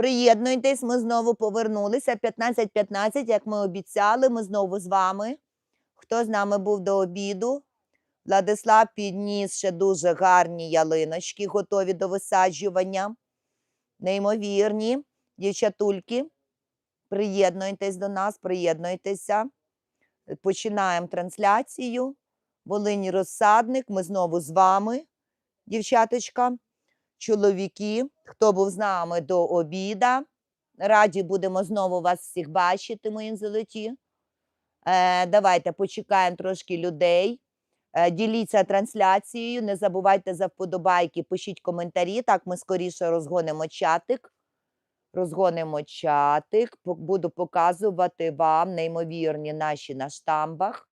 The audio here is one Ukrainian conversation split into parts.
Приєднуйтесь, ми знову повернулися. 15.15, як ми обіцяли, ми знову з вами. Хто з нами був до обіду? Владислав підніс ще дуже гарні ялиночки, готові до висаджування. Неймовірні. Дівчатульки, приєднуйтесь до нас, приєднуйтеся. Починаємо трансляцію. Волинь розсадник. Ми знову з вами, дівчаточка, чоловіки. Хто був з нами до обіда? Раді будемо знову вас всіх бачити, мої золоті. Е, давайте почекаємо трошки людей. Е, діліться трансляцією. Не забувайте за вподобайки, пишіть коментарі. Так ми скоріше розгонимо чатик. Розгонимо чатик. Буду показувати вам неймовірні наші на штамбах.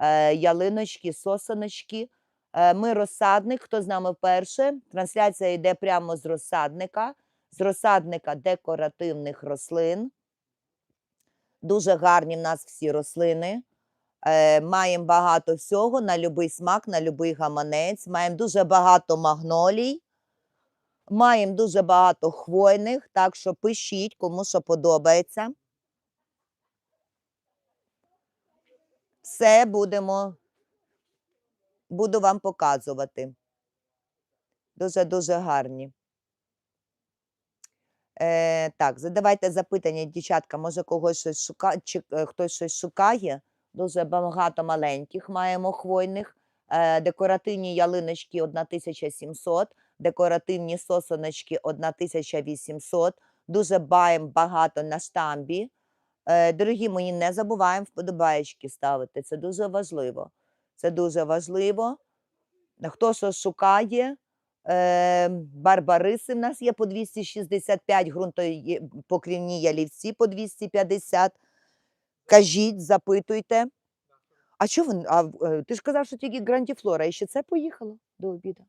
Е, ялиночки, сосоночки. Е, Ми розсадник. Хто з нами вперше? Трансляція йде прямо з розсадника, з розсадника декоративних рослин. Дуже гарні в нас всі рослини. Е, маємо багато всього на будь-який смак, на будь-який гаманець. Маємо дуже багато магнолій. Маємо дуже багато хвойних, так що пишіть, кому що подобається. Все будемо, буду вам показувати. Дуже-дуже гарні. Е, так, задавайте запитання, дівчатка, може когось щось шукає, чи е, хтось щось шукає. Дуже багато маленьких маємо хвойних. Е, декоративні ялиночки 1700, декоративні сосоночки 1800. Дуже баємо багато на штамбі. Е, дорогі мої, не забуваємо вподобаєчки ставити. Це дуже важливо. Це дуже важливо. Хто що шукає, е, барбариси в нас є по 265, ґрунтопокрівні ялівці по 250. Кажіть, запитуйте. А що ви? А, е, ти ж казав, що тільки Грандіфлора, і ще це поїхало до обіду.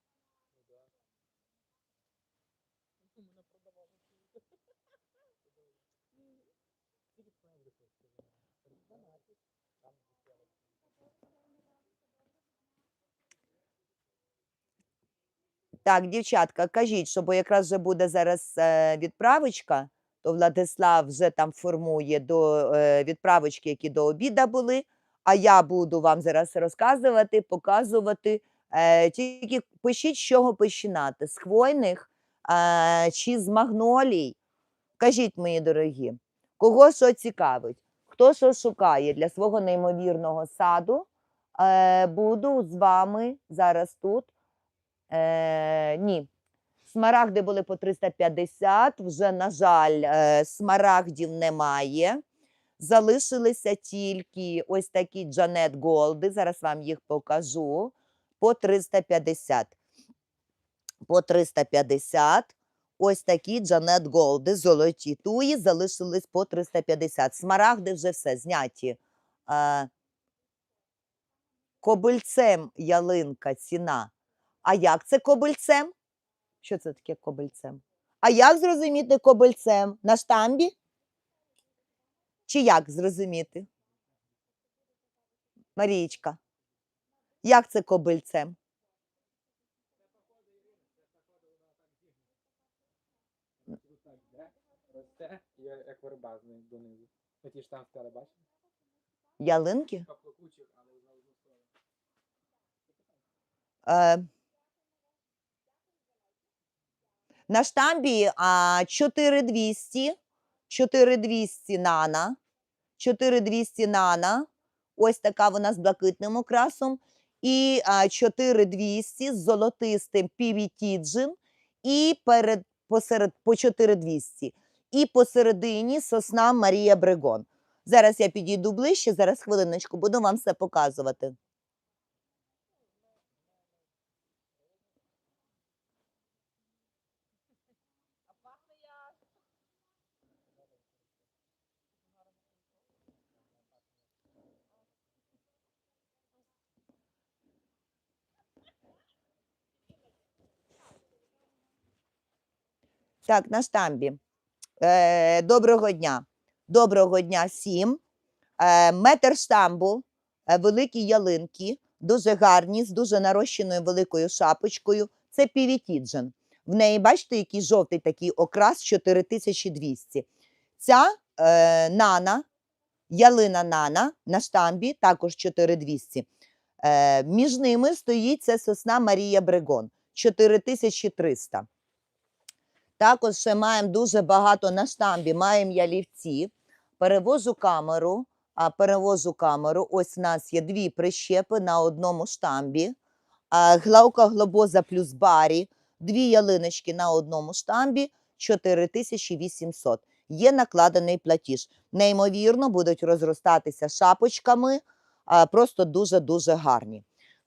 Так, дівчатка, кажіть, що бо якраз вже буде зараз е, відправочка, то Владислав вже там формує до е, відправочки, які до обіда були. А я буду вам зараз розказувати, показувати. Е, тільки пишіть, з чого починати: з хвойних чи з магнолій. Кажіть, мої дорогі, кого що цікавить, хто що шукає для свого неймовірного саду. Буду з вами зараз тут. Е, ні. Смарагди були по 350, вже, на жаль, е, смарагдів немає. Залишилися тільки ось такі Джанет Голди. Зараз вам їх покажу. По 350. По 350. Ось такі Джанет Голди, золоті туї, залишились по 350. Смарагди вже все зняті. Е, кобильцем ялинка ціна. А як це кобильцем? Що це таке кобильцем? А як зрозуміти кобильцем? На штамбі? Чи як зрозуміти? Марієчка, як це кобильцем? Як верба донизу. Ті ж там стали, бачиш? Ялинки? Е, на штамбі а, 4200, 4200 нана, 4200 нана, ось така вона з блакитним окрасом, і а, 4200 з золотистим півітіджин, і перед, посеред, по 4200, і посередині сосна Марія Брегон. Зараз я підійду ближче, зараз хвилиночку, буду вам все показувати. Так, на штамбі. Е, доброго дня. Доброго дня всім. Е, метр штамбу, е, великі ялинки, дуже гарні, з дуже нарощеною великою шапочкою. Це півітіджен. В неї, бачите, який жовтий такий окрас 4200. Ця е, нана, ялина нана на штамбі також 4200. Е, між ними стоїть це сосна Марія Брегон 4300. Також ще маємо дуже багато на штамбі, маємо ялівці. Перевожу камеру, а перевожу камеру. Ось у нас є дві прищепи на одному штамбі. Главка глобоза плюс барі, дві ялиночки на одному штамбі 4800. Є накладений платіж. Неймовірно, будуть розростатися шапочками, просто дуже-дуже гарні.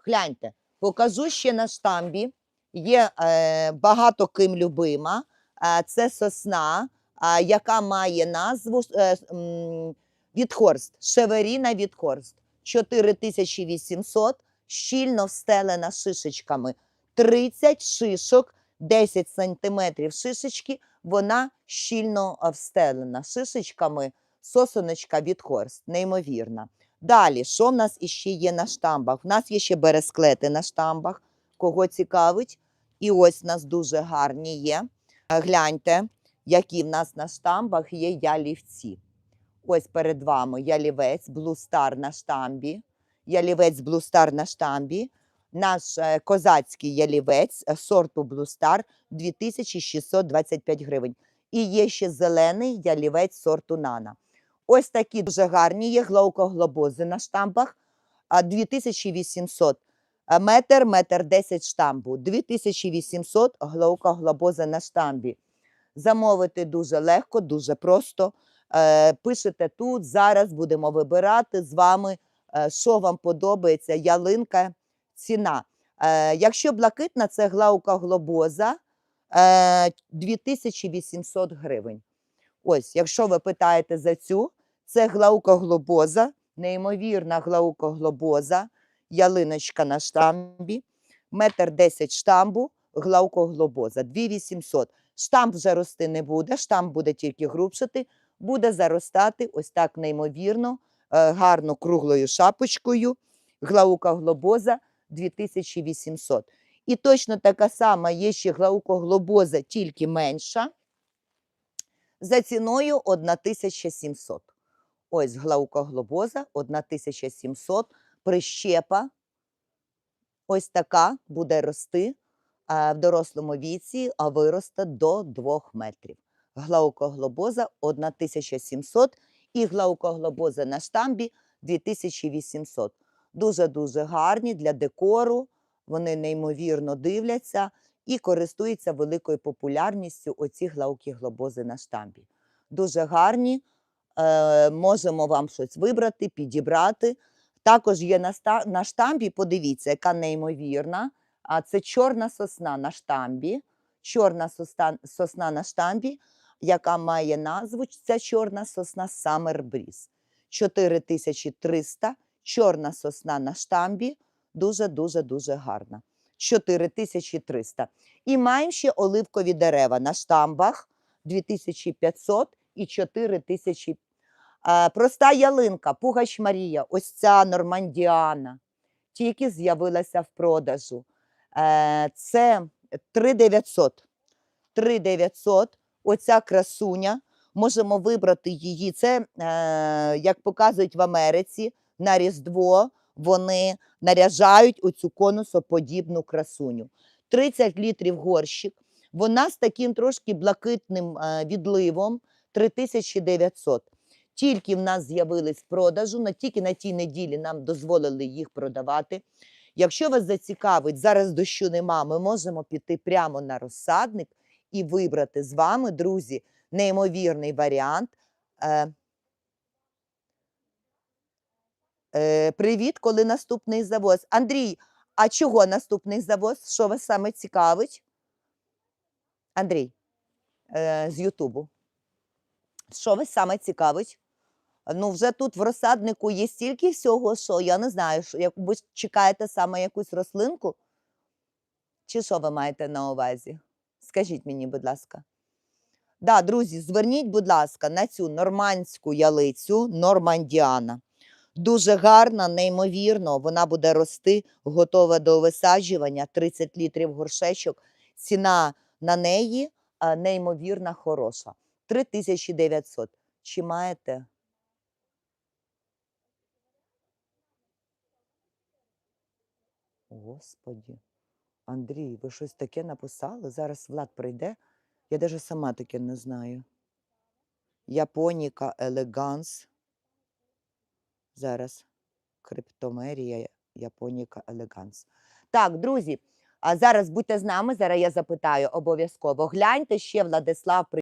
Гляньте, покажу ще на штамбі. Є е, багато ким любима. Е, це сосна, яка має назву е, Відхорст, Шеверіна Відхорст. 4800, щільно встелена шишечками. 30 шишок, 10 сантиметрів шишечки, вона щільно встелена шишечками. Сосоночка Відхорст, неймовірна. Далі, що в нас іще є на штамбах? У нас є ще бересклети на штамбах, кого цікавить. І ось у нас дуже гарні є. Гляньте, які в нас на штамбах є ялівці. Ось перед вами ялівець Star на штамбі. Ялівець Star на штамбі. Наш е, козацький ялівець сорту Star 2625 гривень. І є ще зелений ялівець сорту Нана. Ось такі дуже гарні є глаукоглобози на штампах. 2800 а, метр, метр 10 штампу. 2800 глаукоглобози на штамбі. Замовити дуже легко, дуже просто. Е, Пишете тут, зараз будемо вибирати з вами, е, що вам подобається, ялинка, ціна. Е, Якщо блакитна, це глаука глобоза е, 2800 гривень. Ось, якщо ви питаєте за цю, це глаука глобоза, неймовірна глаука глобоза, ялиночка на штамбі, метр 10 штамбу, глаука глобоза, 2800. Штамп вже рости не буде, штамп буде тільки грубшати, буде заростати ось так неймовірно, е, гарно круглою шапочкою. Глаука глобоза 2800. І точно така сама є ще глаука глобоза, тільки менша, за ціною 1700. Ось глаука глобоза 1700, прищепа. Ось така буде рости в дорослому віці, а виросте до 2 метрів. Глаукоглобоза 1700 і глаукоглобоза на штамбі 2800. Дуже-дуже гарні для декору, вони неймовірно дивляться і користуються великою популярністю оці глаукоглобози на штамбі. Дуже гарні, е, можемо вам щось вибрати, підібрати. Також є на, штамбі, подивіться, яка неймовірна. А це чорна сосна на штамбі. Чорна сосна, на штамбі, яка має назву ця чорна сосна Breeze. 4300, чорна сосна на штамбі. Дуже, дуже, гарна. 4300. І маємо ще оливкові дерева на штамбах 2500 і 4000. А, проста ялинка, Пугач Марія, ось ця Нормандіана, тільки з'явилася в продажу. Е, Це 3900. 3900. Оця красуня. Можемо вибрати її. Це, е, як показують в Америці, на Різдво вони наряжають оцю конусоподібну красуню. 30 літрів горщик. Вона з таким трошки блакитним е, відливом 3900. Тільки в нас з'явились в продажу, на тільки на тій неділі нам дозволили їх продавати. Якщо вас зацікавить, зараз дощу нема, ми можемо піти прямо на розсадник і вибрати з вами, друзі, неймовірний варіант. Е, е, привіт, коли наступний завоз. Андрій, а чого наступний завоз? Що вас саме цікавить? Андрій, е, з Ютубу. Що вас саме цікавить? Ну, вже тут в розсаднику є стільки всього, що я не знаю, що як ви чекаєте саме якусь рослинку? Чи що ви маєте на увазі? Скажіть мені, будь ласка. Да, друзі, зверніть, будь ласка, на цю нормандську ялицю Нормандіана. Дуже гарна, неймовірно, вона буде рости, готова до висаджування, 30 літрів горшечок. Ціна на неї неймовірно хороша. 3900. Чи маєте? Господі. Андрій, ви щось таке написали? Зараз Влад прийде. Я навіть сама таке не знаю. Японіка Елеганс. Зараз. Криптомерія Японіка Елеганс. Так, друзі, а зараз будьте з нами. Зараз я запитаю обов'язково. Гляньте ще Владислав.